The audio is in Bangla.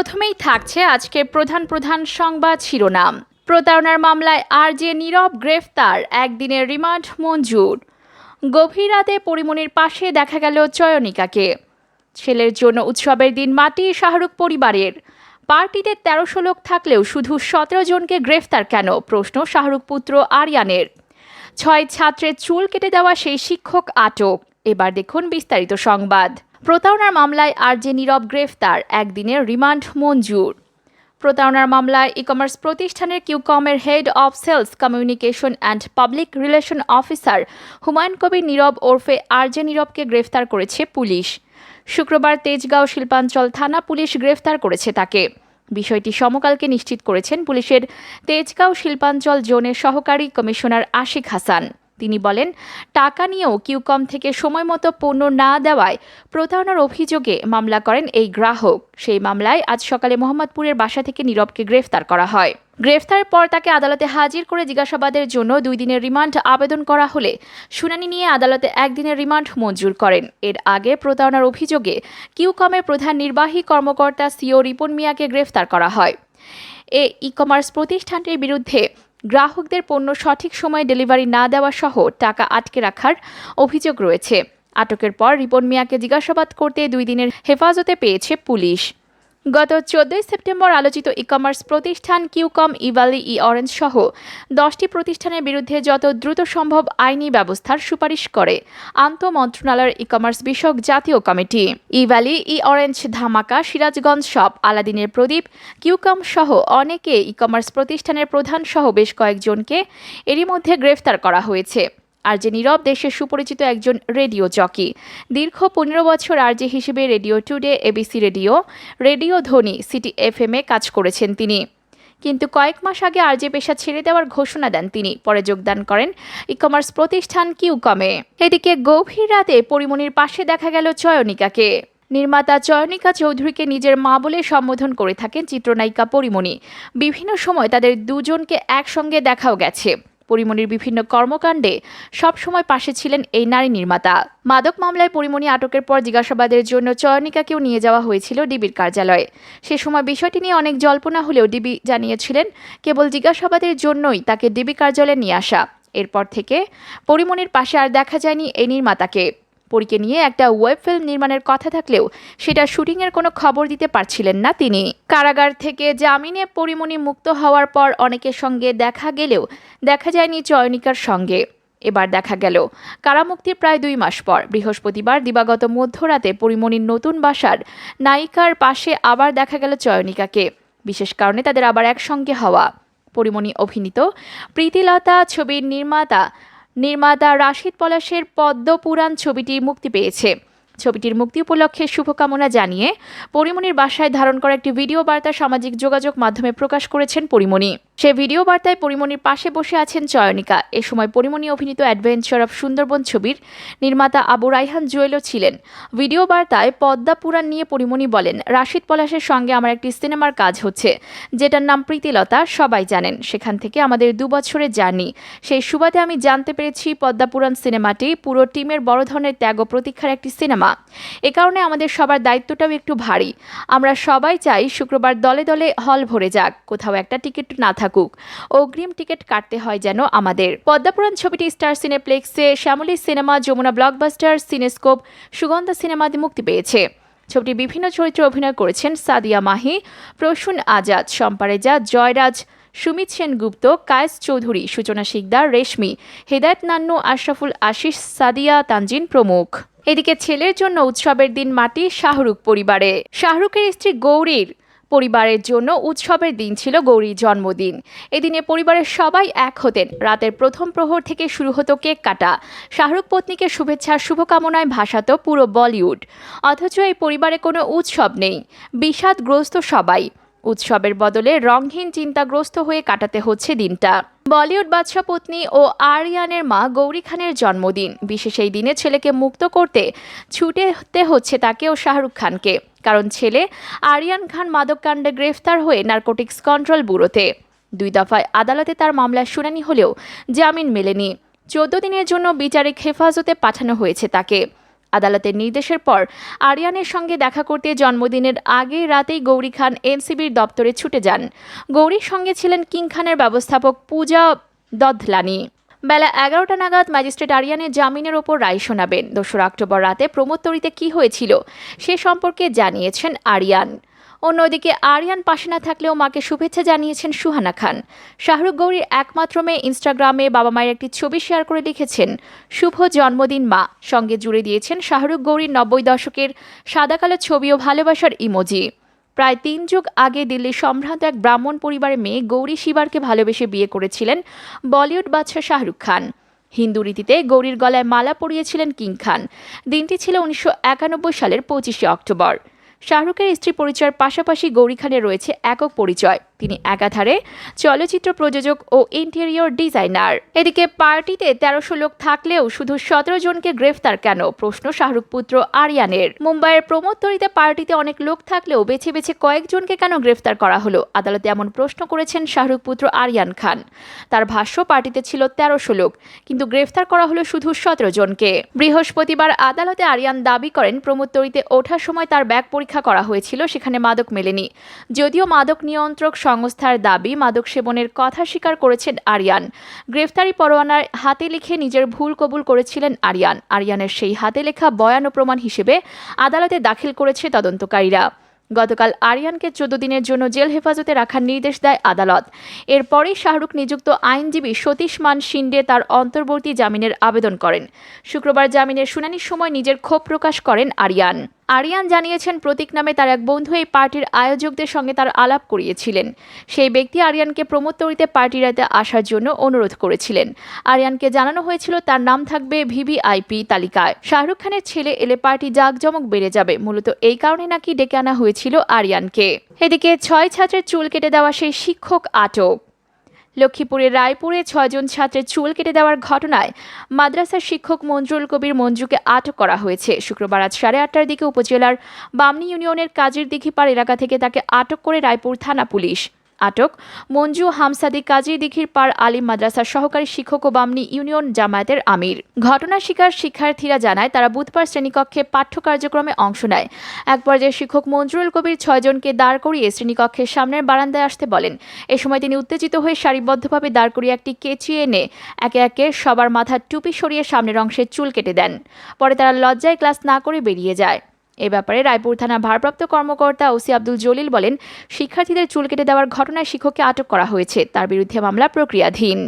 প্রথমেই থাকছে আজকের প্রধান প্রধান সংবাদ শিরোনাম। প্রতারণার মামলায় আর যে নীরব গ্রেফতার, একদিনের রিমান্ড মঞ্জুর। গভীর রাতে পরিমণির পাশে দেখা গেল চয়নিকাকে। ছেলের জন্য উৎসবের দিন মাটি শাহরুখ পরিবারের। পার্টিতে তেরোশো লোক থাকলেও শুধু সতেরো জনকে গ্রেফতার কেন? প্রশ্ন শাহরুখ পুত্র আরিয়ানের। ছয় ছাত্রের চুল কেটে দেওয়া সেই শিক্ষক আটক। এবার দেখুন বিস্তারিত সংবাদ। প্রতারণার মামলায় আর যে নীরব গ্রেফতার, একদিনের রিমান্ড মঞ্জুর। প্রতারণার মামলায় ই কমার্স প্রতিষ্ঠানের কিউকমের head of sales communication and public relation officer Humayun Kabir Nirab ওরফে আর আরজে নীরবকে গ্রেফতার করেছে পুলিশ। শুক্রবার তেজগাঁও শিল্পাঞ্চল থানা পুলিশ গ্রেফতার করেছে তাকে। বিষয়টি সমকালকে নিশ্চিত করেছেন পুলিশের তেজগাঁও শিল্পাঞ্চল জোনের সহকারী কমিশনার আশিক হাসান। তিনি বলেন, টাকা নিয়েও কিউকম থেকে সময় মতো পণ্য না দেওয়ায় প্রতারণার অভিযোগে মামলা করেন এই গ্রাহক। সেই মামলায় আজ সকালে মোহাম্মদপুরের বাসা থেকে নীরবকে গ্রেফতার করা হয়। গ্রেফতারের পর তাকে আদালতে হাজির করে জিজ্ঞাসাবাদের জন্য দুই দিনের রিমান্ড আবেদন করা হলে শুনানি নিয়ে আদালতে একদিনের রিমান্ড মঞ্জুর করেন। এর আগে প্রতারণার অভিযোগে কিউকমের প্রধান নির্বাহী কর্মকর্তা সিও রিপন মিয়াকে গ্রেফতার করা হয়। এ ই কমার্স প্রতিষ্ঠানটির বিরুদ্ধে গ্রাহকদের পণ্য সঠিক সময়ে ডেলিভারি না দেওয়া সহ টাকা আটকে রাখার অভিযোগ রয়েছে। আটকের পর রিপন মিয়াকে জিজ্ঞাসাবাদ করতে দুই দিনের হেফাজতে পেয়েছে পুলিশ। গত চোদ্দই সেপ্টেম্বর আলোচিত ই কমার্স প্রতিষ্ঠান কিউকম, ইভালি, ই অরেঞ্জ সহ দশটি প্রতিষ্ঠানের বিরুদ্ধে যত দ্রুত সম্ভব আইনি ব্যবস্থার সুপারিশ করে, আন্তঃ মন্ত্রণালয়ের ই কমার্স বিষয়ক জাতীয় কমিটি। ইভালি, ই অরেঞ্জ, ধামাকা, সিরাজগঞ্জ শপ আলাদিনের প্রদীপ, কিউকম সহ অনেকে ই কমার্স প্রতিষ্ঠানের প্রধান সহ বেশ কয়েকজনকে এরই মধ্যে গ্রেফতার করা হয়েছে। আর যে নীরব দেশের সুপরিচিত একজন রেডিও জকি। দীর্ঘ পনেরো বছর আরজে হিসেবে radio today ABC radio radio Dhoni city FM এ কাজ করেছেন তিনি। কিন্তু কয়েক মাস আগে আরজে পেশা ছেড়ে দেওয়ার ঘোষণা দেন তিনি। পরে যোগদান করেন ই কমার্স প্রতিষ্ঠান কিউকমে। এদিকে গভীর রাতে পরিমণির পাশে দেখা গেল চয়নিকাকে। নির্মাতা চয়নিকা চৌধুরীকে নিজের মা বলে সম্বোধন করে থাকেন চিত্রনায়িকা পরিমণি বিভিন্ন সময় তাদের দুজনকে একসঙ্গে দেখাও গেছে। পরিমণির বিভিন্ন কর্মকাণ্ডে সবসময় পাশে ছিলেন এই নারী নির্মাতা। মাদক মামলায় পরিমণি আটকের পর জিজ্ঞাসাবাদের জন্য চয়নিকাকেও নিয়ে যাওয়া হয়েছিল ডিবির কার্যালয়ে। সে সময় বিষয়টি নিয়ে অনেক জল্পনা হলেও ডিবি জানিয়েছিলেন, কেবল জিজ্ঞাসাবাদের জন্যই তাকে ডিবি কার্যালয়ে নিয়ে আসা। এরপর থেকে পরিমণির পাশে আর দেখা যায়নি এই নির্মাতাকে। পরীকে নিয়ে একটা ওয়েব ফিল্ম নির্মাণের কথা থাকলেও সেটা শুটিংয়ের কোনো খবর দিতে পারছিলেন না তিনি। কারাগার থেকে জামিনে পরিমণি মুক্ত হওয়ার পর অনেকের সঙ্গে দেখা গেলেও দেখা যায়নি চয়নিকার সঙ্গে। এবার দেখা গেল। কারামুক্তির প্রায় দুই মাস পর বৃহস্পতিবার দিবাগত মধ্যরাতে পরিমণির নতুন বাসার নায়িকার পাশে আবার দেখা গেল চয়নিকাকে। বিশেষ কারণে তাদের আবার একসঙ্গে হওয়া। পরিমণি অভিনীত প্রীতিলতা ছবির নির্মাতা নির্মাতা রাশিদ পলাশের পদ্মপুরাণ ছবিটি মুক্তি পেয়েছে। ছবিটির মুক্তি উপলক্ষে শুভকামনা জানিয়ে পরিমণির বাসায় ধারণ করা একটি ভিডিও বার্তা সামাজিক যোগাযোগ মাধ্যমে প্রকাশ করেছেন পরিমণি সে ভিডিও বার্তায় পরিমণির পাশে বসে আছেন চয়নিকা এ সময় পরিমণি অভিনীত অ্যাডভেঞ্চার অফ সুন্দরবন ছবির নির্মাতা আবু রাইহান জুয়েলও ছিলেন। ভিডিও বার্তায় পদ্মা পুরাণ নিয়ে পরিমণি বলেন, রাশিদ পলাশের সঙ্গে আমার একটি সিনেমার কাজ হচ্ছে, যেটার নাম প্রীতিলতা, সবাই জানেন। সেখান থেকে আমাদের দু বছরের জার্নি। সেই সুবাদে আমি জানতে পেরেছি পদ্মা পুরাণ সিনেমাটি পুরো টিমের বড় ধরনের ত্যাগ ও প্রতীক্ষার একটি সিনেমা। এ কারণে আমাদের সবার দায়িত্বটাও একটু ভারী। আমরা সবাই চাই শুক্রবার দলে দলে হল ভরে যাক, কোথাও একটা টিকিট না থাকুক। অগ্রিম টিকিট কাটতে হয় যেন আমাদের। পদ্মাপুরাণ ছবিটি star সিনেপ্লেক্সে Shyamoli cinema, Jamuna blockbuster, cinescope, Sugandha সিনেমাতে মুক্তি পেয়েছে। ছবিটি বিভিন্ন চরিত্রে অভিনয় করেছেন সাদিয়া মাহি, প্রসূন আজাদ শম্পারেজা জয়রাজ, সুমিত সেনগুপ্ত, কায়েস চৌধুরী, সূচনা শিকদার, রেশমি, হেদায়ত নান্নু, আশরাফুল আশিস, সাদিয়া তানজিন প্রমুখ। এদিকে ছেলের জন্য উৎসবের দিন মাটি শাহরুখ পরিবারে। শাহরুখের স্ত্রী গৌরীর পরিবারের জন্য উৎসবের দিন ছিল গৌরীর জন্মদিন। এদিনে পরিবারের সবাই এক হতেন। রাতের প্রথম প্রহর থেকে শুরু হতো কেক কাটা। শাহরুখ পত্নীকে শুভেচ্ছার শুভকামনায় ভাসাতো পুরো বলিউড। অথচ এই পরিবারে কোনো উৎসব নেই। বিষাদগ্রস্ত সবাই। উৎসবের বদলে রংহীন চিন্তাগ্রস্ত হয়ে কাটাতে হচ্ছে দিনটা। বলিউড বাদশা পত্নী ও আরিয়ানের মা গৌরী খানের জন্মদিন। বিশেষ এই দিনে ছেলেকে মুক্ত করতে ছুটেতে হচ্ছে তাকে ও শাহরুখ খানকে। কারণ ছেলে আরিয়ান খান মাদককাণ্ডে গ্রেফতার হয়ে নার্কোটিক্স কন্ট্রোল ব্যুরোতে। দুই দফায় আদালতে তার মামলার শুনানি হলেও জামিন মেলেনি। চোদ্দ দিনের জন্য বিচারিক হেফাজতে পাঠানো হয়েছে তাকে। আদালতের নির্দেশের পর আরিয়ানের সঙ্গে দেখা করতে জন্মদিনের আগে রাতেই গৌরী খান এনসিবির দপ্তরে ছুটে যান। গৌরীর সঙ্গে ছিলেন কিং খানের ব্যবস্থাপক পূজা দধলানি। বেলা এগারোটা নাগাদ ম্যাজিস্ট্রেট আরিয়ানের জামিনের ওপর রায় শোনাবেন। দোসরা অক্টোবর রাতে প্রমোদতরিতে কী হয়েছিল সে সম্পর্কে জানিয়েছেন আরিয়ান। অন্যদিকে আরিয়ান পাশে না থাকলেও মাকে শুভেচ্ছা জানিয়েছেন সুহানা খান। শাহরুখ গৌরীর একমাত্র মেয়ে ইনস্টাগ্রামে বাবা মায়ের একটি ছবি শেয়ার করে লিখেছেন, শুভ জন্মদিন মা। সঙ্গে জুড়ে দিয়েছেন শাহরুখ গৌরীর নব্বই দশকের সাদাকালো ছবি ও ভালোবাসার ইমোজি। প্রায় তিন যুগ আগে দিল্লির সম্ভ্রান্ত এক ব্রাহ্মণ পরিবারের মেয়ে গৌরী শিবারকে ভালোবেসে বিয়ে করেছিলেন বলিউড বাদশাহ শাহরুখ খান। হিন্দু রীতিতে গৌরীর গলায় মালা পরিয়েছিলেন কিং খান। দিনটি ছিল উনিশশো একানব্বই সালের পঁচিশে অক্টোবর। শাহরুখের স্ত্রী পরিচয়ের পাশাপাশি গৌরী খানের রয়েছে একক পরিচয়। তিনি একাধারে চলচ্চিত্র প্রযোজক ও ইন্টেরিয়র ডিজাইনার এদিকে পার্টিতে তেরোশো লোক থাকলেও শুধু সতেরো জনকে গ্রেফতার কেন? প্রশ্ন শাহরুখ পুত্র আরিয়ানের। মুম্বাইয়ের প্রমোদতরিতে পার্টিতে অনেক লোক থাকলেও বেছে বেছে কয়েকজনকে কেন গ্রেফতার করা হলো? আদালতে এমন প্রশ্ন করেছেন শাহরুখ পুত্র আরিয়ান খান। তার ভাষ্য, পার্টিতে ছিল তেরোশো লোক, কিন্তু গ্রেফতার করা হলো শুধু সতেরো জনকে। বৃহস্পতিবার আদালতে আরিয়ান দাবি করেন, প্রমোদতরিতে ওঠার সময় তার ব্যাগ পরীক্ষা করা হয়েছিল, সেখানে মাদক মেলেনি। যদিও মাদক নিয়ন্ত্রক সংস্থার দাবি, মাদক সেবনের কথা স্বীকার করেছেন আরিয়ান। গ্রেফতারি পরোয়ানার হাতে লিখে নিজের ভুল কবুল করেছিলেন আরিয়ান। আরিয়ানের সেই হাতে লেখা বয়ান ও প্রমাণ হিসেবে আদালতে দাখিল করেছে তদন্তকারীরা। গতকাল আরিয়ানকে চোদ্দ দিনের জন্য জেল হেফাজতে রাখার নির্দেশ দেয় আদালত। এরপরেই শাহরুখ নিযুক্ত আইনজীবী সতীশ মান শিন্ডে তার অন্তর্বর্তী জামিনের আবেদন করেন। শুক্রবার জামিনের শুনানির সময় নিজের ক্ষোভ প্রকাশ করেন আরিয়ান। আরিয়ান জানিয়েছেন, প্রতীক নামে তার এক বন্ধু এই পার্টির আয়োজকদের সঙ্গে তার আলাপ করিয়েছিলেন। সেই ব্যক্তি আরিয়ানকে প্রমোত্তরিতে পার্টি রাতে আসার জন্য অনুরোধ করেছিলেন। আরিয়ানকে জানানো হয়েছিল, তার নাম থাকবে ভিভিআইপি তালিকায়। শাহরুখ খানের ছেলে এলে পার্টি জাঁকজমক বেড়ে যাবে। মূলত এই কারণে নাকি ডেকে আনা হয়েছিল আরিয়ানকে। এদিকে ছয় ছাত্রের চুল কেটে দেওয়া সেই শিক্ষক আটক। লক্ষ্মীপুরের রায়পুরে ছয়জন ছাত্রের চুল কেটে দেওয়ার ঘটনায় মাদ্রাসার শিক্ষক মঞ্জুরুল কবির মঞ্জুকে আটক করা হয়েছে। শুক্রবার আজ সাড়ে আটটার দিকে উপজেলার বামনি ইউনিয়নের কাজের দিঘিপাড় এলাকা থেকে তাকে আটক করে রায়পুর থানা পুলিশ। আটক। মঞ্জু হামসাদি কাজী দিঘির পার আলিম মাদ্রাসার সহকারী শিক্ষক ও বামনি ইউনিয়ন জামায়াতের আমির। ঘটনা শিকার শিক্ষার্থীরা জানায়, তারা বুধবার শ্রেণীকক্ষে পাঠ্য কার্যক্রমে অংশ নেয়। এক পর্যায়ে শিক্ষক মঞ্জুরুল কবির ছয়জনকে দাঁড় করিয়ে শ্রেণীকক্ষের সামনের বারান্দায় আসতে বলেন। এ সময় তিনি উত্তেজিত হয়ে সারিবদ্ধভাবে দাঁড় করিয়ে একটি কেচি এনে একে একে সবার মাথার টুপি সরিয়ে সামনের অংশে চুল কেটে দেন। পরে তারা লজ্জায় ক্লাস না করে বেরিয়ে যায়। এ ব্যাপারে রায়পুর থানা ভারপ্রাপ্ত কর্মকর্তা ওসি আব্দুল জলিল বলেন, শিক্ষার্থীদের চুল কেটে দেওয়ার ঘটনায় শিক্ষককে আটক করা হয়েছে। তার বিরুদ্ধে মামলা প্রক্রিয়াধীন।